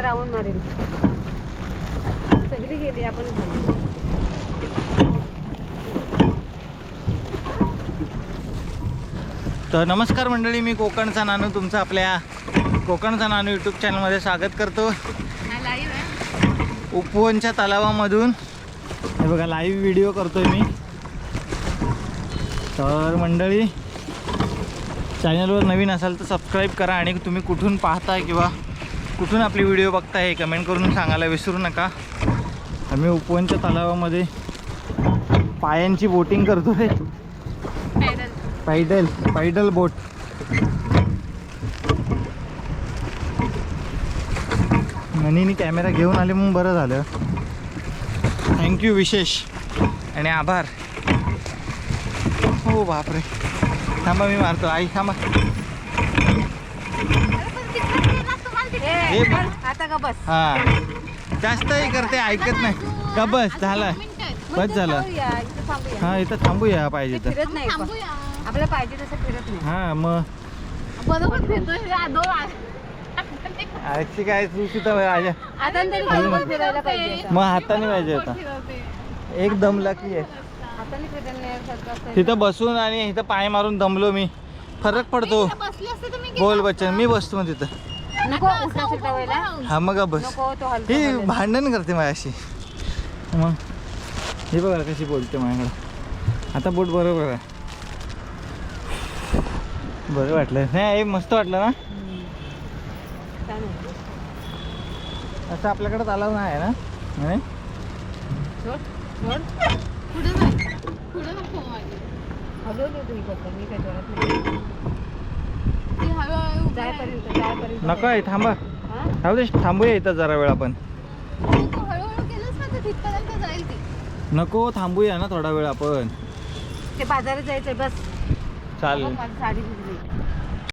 आता राऊंड मारेल सगळी गेली आपण तर नमस्कार मंडळी मी कोकणचा नानू तुमचं आपल्या कोकणचा नानू यूट्यूब चॅनलमध्ये स्वागत करतो. उपवनच्या तलावामधून. हे बघा लाईव्ह व्हिडिओ करतोय मी. तर मंडळी चॅनलवर नवीन असाल तर सबस्क्राईब करा आणि तुम्ही कुठून पाहताय किंवा कुठून आपली व्हिडिओ बघताय हे कमेंट करून सांगायला विसरू नका. आम्ही उपवनच्या तलावामध्ये पायांची बोटिंग करतोय. पैडल पैडल बोट मनीने कॅमेरा घेऊन आले म्हणून बरं झालं. थँक्यू विशेष. आणि आभार. हो बापरे. थांबा मी मारतो. आई थांबा. हे बघ. आता का बस? हां. जास्तही करते ऐकत नाही. का बस? झालं. बस झालं. थांबूया, इथं थांबूया. हां इथं थांबूया पाहिजे तर फिरत नाही पण. आपल्याला पाहिजे तसं फिरत नाही. हां मग. बरोबर फिरतोय आजची काय तू तिथं राजा आता तरी बरोबर फिरायला पाहिजे आता. मग हाताने पाहिजे होता. एक दमला की आहे. हाताने फिरण्यासारखं असतं. तिथं बसून आणि इथं पाय मारून दमलो मी. फरक पडतो. बसले असते तर मी बोल बच्चन मी बसतो मग तिथं. नको उठा हा मग बस. नको तो हलका ही. भांडण करते माझ्याशी. मग. हे बघा कशी बोलते माझ्याकडं. आता बोट बरोबर आहे. बरं वाटलं. नाही हे मस्त वाटलं ना? हम्म. छान आहे. असं आपल्याकडे तलाव नाही आहे ना? नाही? सोड, सोड. पुढे जाय. पुढे नको हलवलं मी काय जोरात नाही. जायपर्यंत नको आहे थांबा. हा? राहू दे थांबूया इथं जरा वेळ आपण. तू हळूहळू केलंस ना तर तिथपर्यंत जाईल ती. नको थांबूया ना थोडा वेळ आपण. ते बाजारात जायचंय बस. चालेल. साडी